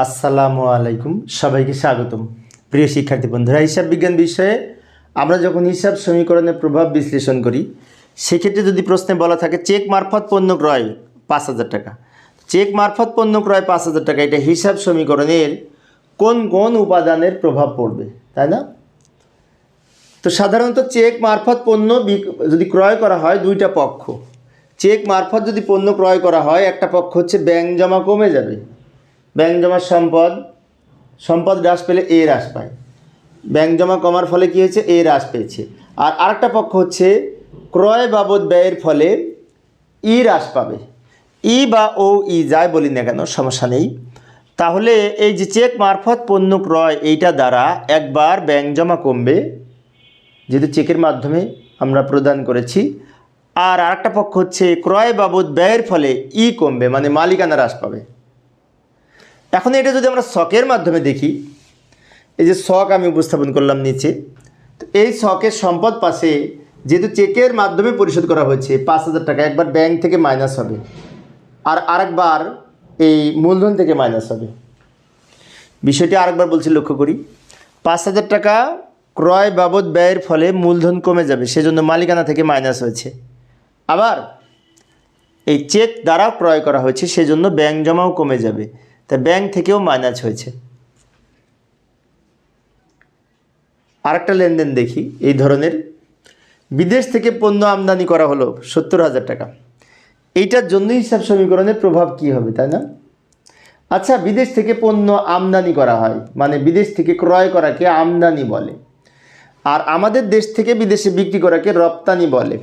আসসালামু আলাইকুম, সবাইকে স্বাগতম। প্রিয় শিক্ষার্থী বন্ধুরা, হিসাব বিজ্ঞান বিষয়ে আমরা যখন হিসাব সমীকরণের প্রভাব বিশ্লেষণ করি, সেক্ষেত্রে যদি প্রশ্নে বলা থাকে, চেক মারফত পণ্য ক্রয় পাঁচ হাজার টাকা। চেক মারফত পণ্য ক্রয় পাঁচ হাজার টাকা, এটা হিসাব সমীকরণের কোন কোন উপাদানের প্রভাব পড়বে, তাই না? তো সাধারণত চেক মারফত পণ্য যদি ক্রয় করা হয় দুইটা পক্ষ। চেক মারফত যদি পণ্য ক্রয় করা হয়, একটা পক্ষ হচ্ছে ব্যাংক জমা কমে যাবে ব্যাংক জমার সম্পদ সম্পদ হ্রাস পেলে এ হ্রাস পায়। ব্যাংক জমা কমার ফলে কী হয়েছে? এ হ্রাস পেয়েছে। আর আরেকটা পক্ষ হচ্ছে, ক্রয় বাবদ ব্যয়ের ফলে ই হ্রাস পাবে। ই বা ও, ই যাই বলি না কেন, সমস্যা নেই। তাহলে এই যে চেক মারফত পণ্য ক্রয়, এইটা দ্বারা একবার ব্যাংক জমা কমবে, যেহেতু চেকের মাধ্যমে আমরা প্রদান করেছি। আর আরেকটা পক্ষ হচ্ছে, ক্রয় বাবদ ব্যয়ের ফলে ই কমবে মানে মালিকানা হ্রাস পাবে। এখন এটা যদি আমরা শখের মাধ্যমে দেখি, এই যে শখ আমি উপস্থাপন করলাম নিচে, তো এই শখের সম্পদ পাশে যেহেতু চেকের মাধ্যমে পরিশোধ করা হয়েছে, পাঁচ হাজার টাকা, একবার ব্যাংক থেকে মাইনাস হবে, আর আরেকবার এই মূলধন থেকে মাইনাস হবে। বিষয়টি আরেকবার বলছি, লক্ষ্য করি, পাঁচ হাজার টাকা ক্রয় বাবদ ব্যয়ের ফলে মূলধন কমে যাবে, সেজন্য মালিকানা থেকে মাইনাস হয়েছে। আবার এই চেক দ্বারা ক্রয় করা হয়েছে, সেজন্য ব্যাংক জমাও কমে যাবে। তা ব্যাংক থেকেও মাইনাস হয়েছে। আরেকটা লেনদেন দেখি, এই ধরনের। বিদেশ থেকে পণ্য আমদানি করা হলো সত্তর হাজার টাকা। এইটার জন্য হিসাব সমীকরণের প্রভাব কি হবে, তাই না? আচ্ছা বিদেশ থেকে পণ্য আমদানি করা হয় মানে বিদেশ থেকে ক্রয় করাকে আমদানি বলে। আর আমাদের দেশ থেকে বিদেশে বিক্রি করাকে রপ্তানি বলে।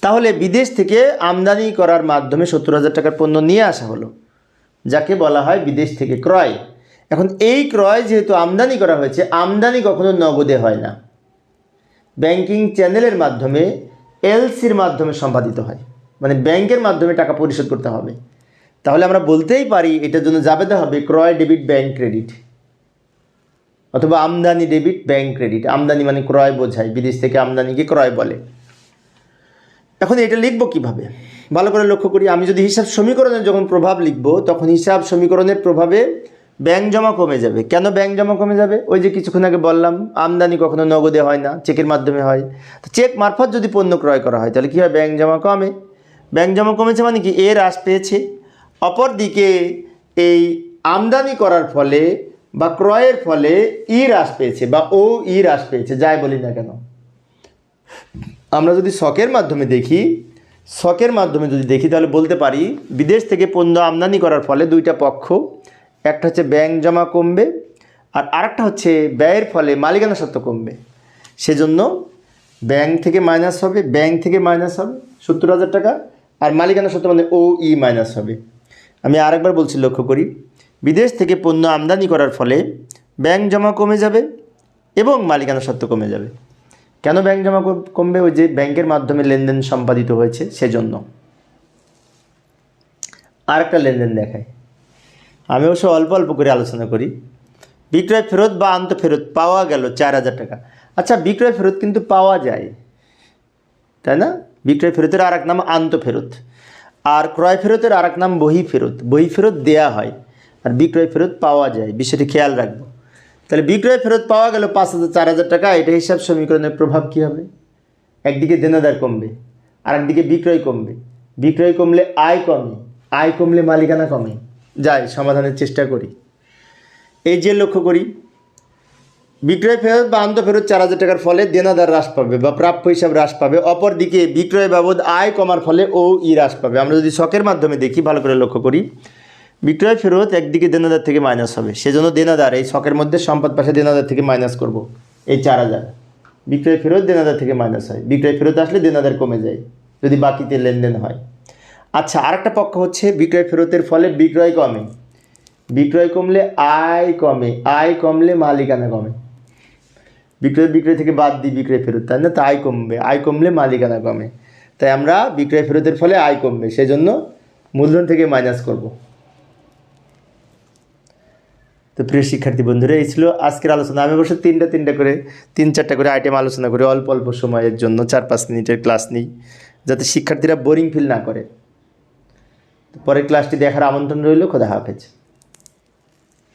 তাহলে বিদেশ থেকে আমদানি করার মাধ্যমে সত্তর হাজার টাকার পণ্য নিয়ে আসা হলো। যাকে বলা হয় বিদেশ থেকে ক্রয়। এখন এই ক্রয় যেহেতু আমদানি করা হয়েছে, আমদানি কখনো নগদে হয় না। ব্যাংকিং চ্যানেলের মাধ্যমে, এলসির মাধ্যমে সম্পাদিত হয়। মানে ব্যাংকের মাধ্যমে টাকা পরিশোধ করতে হবে। তাহলে আমরা বলতেই পারি, এটার জন্য যাবেতে হবে ক্রয় ডেবিট ব্যাংক ক্রেডিট। অথবা আমদানি ডেবিট ব্যাংক ক্রেডিট। আমদানি মানে ক্রয় বোঝায়, বিদেশ থেকে আমদানিকে ক্রয় বলে। এখন এটা লিখব কীভাবে? ভালো করে লক্ষ্য করি, আমি যদি হিসাব সমীকরণের যখন প্রভাব লিখব, তখন হিসাব সমীকরণের প্রভাবে ব্যাংক জমা কমে যাবে। কেন ব্যাংক জমা কমে যাবে? ওই যে কিছুক্ষণ আগে বললাম, আমদানি কখনো নগদে হয় না, চেকের মাধ্যমে হয়। তো চেক মারফত যদি পণ্য ক্রয় করা হয়, তাহলে কী হয়? ব্যাংক জমা কমে। ব্যাংক জমা কমেছে মানে কি? এ হ্রাস পেয়েছে। অপরদিকে এই আমদানি করার ফলে বা ক্রয়ের ফলে ই হ্রাস পেয়েছে বা ও ই হ্রাস পেয়েছে, যাই বলি না কেন। আমরা যদি শখের মাধ্যমে দেখি শখের মাধ্যমে যদি দেখি, তাহলে বলতে পারি, বিদেশ থেকে পণ্য আমদানি করার ফলে দুইটা পক্ষ, একটা হচ্ছে ব্যাংক জমা কমবে আর আরেকটা হচ্ছে ব্যয়ের ফলে মালিকানা সত্ত্ব কমবে। সেজন্য ব্যাংক থেকে মাইনাস হবে, ব্যাংক থেকে মাইনাস হবে, সত্তর হাজার টাকা আর মালিকানা সত্ত্ব মানে ও ই মাইনাস হবে। আমি আরেকবার বলছি, লক্ষ্য করি, বিদেশ থেকে পণ্য আমদানি করার ফলে ব্যাংক জমা কমে যাবে এবং মালিকানা সত্ত্ব কমে যাবে। কেন ব্যাংক জমা কম- কমবে? ওই যে ব্যাংকের মাধ্যমে লেনদেন সম্পাদিত হয়েছে, সেজন্য। আরেকটা লেনদেন দেখায় আমি অবশ্য অল্প অল্প করে আলোচনা করি। বিক্রয় ফেরত বা আন্ত ফেরত পাওয়া গেল চার হাজার টাকা। আচ্ছা বিক্রয় ফেরত কিন্তু পাওয়া যায়। তাই না? বিক্রয় ফেরতের আর এক নাম আন্ত ফেরত। আর ক্রয় ফেরতের আর এক নাম বহি ফেরত। বহি ফেরত দেয়া হয়। আর বিক্রয় ফেরত পাওয়া যায়। বিষয়টি খেয়াল রাখব। তাহলে বিক্রয় ফেরত পাওয়া গেল পাঁচ হাজার, চার হাজার টাকা, এটা হিসাব সমীকরণের প্রভাব কী হবে? একদিকে দেনাদার কমবে আর একদিকে বিক্রয় কমবে। বিক্রয় কমলে আয় কমে, আয় কমলে মালিকানা কমে। যাই, সমাধানের চেষ্টা করি। এই যে লক্ষ্য করি, বিক্রয় ফেরত বা আন্ত ফেরত চার হাজার টাকার ফলে দেনাদার হ্রাস পাবে বা প্রাপ্য হিসাব হ্রাস পাবে। অপরদিকে বিক্রয় বাবদ আয় কমার ফলে ও ই হ্রাস পাবে। আমরা যদি শখের মাধ্যমে দেখি, ভালো করে লক্ষ্য করি বিক্রয় ফেরত একদিকে দেনাদার থেকে মাইনাস হবে। সেজন্য দেনাদার, এই শখের মধ্যে সম্পদ পাশে দেনাদার থেকে মাইনাস করব। এই চার হাজার। বিক্রয় ফেরত দেনাদার থেকে মাইনাস হয়। বিক্রয় ফেরত আসলে দেনাদার কমে যায়, যদি বাকিতে লেনদেন হয়। আচ্ছা আরেকটা পক্ষ হচ্ছে বিক্রয় ফেরতের ফলে বিক্রয় কমে। বিক্রয় কমলে আয় কমে। আয় কমলে মালিকানা কমে। বিক্রয় বিক্রয় থেকে বাদ দিই বিক্রয় ফেরত, তাই না? তো আয় কমবে। আয় কমলে মালিকানা কমে। তাই আমরা বিক্রয় ফেরতের ফলে আয় কমবে। সেজন্য মূলধন থেকে মাইনাস করব। তো প্রিয় শিক্ষার্থী বন্ধুরা, এই ছিল আজকের আলোচনা। আমি অবশ্য তিনটা তিনটা করে, তিন চারটা করে আইটেম আলোচনা করি, অল্প অল্প সময়ের জন্য, চার পাঁচ মিনিটের ক্লাস নিই, যাতে শিক্ষার্থীরা বোরিং ফিল না করে। পরের ক্লাসটি দেখার আমন্ত্রণ রইল, খোদা হাফেজ।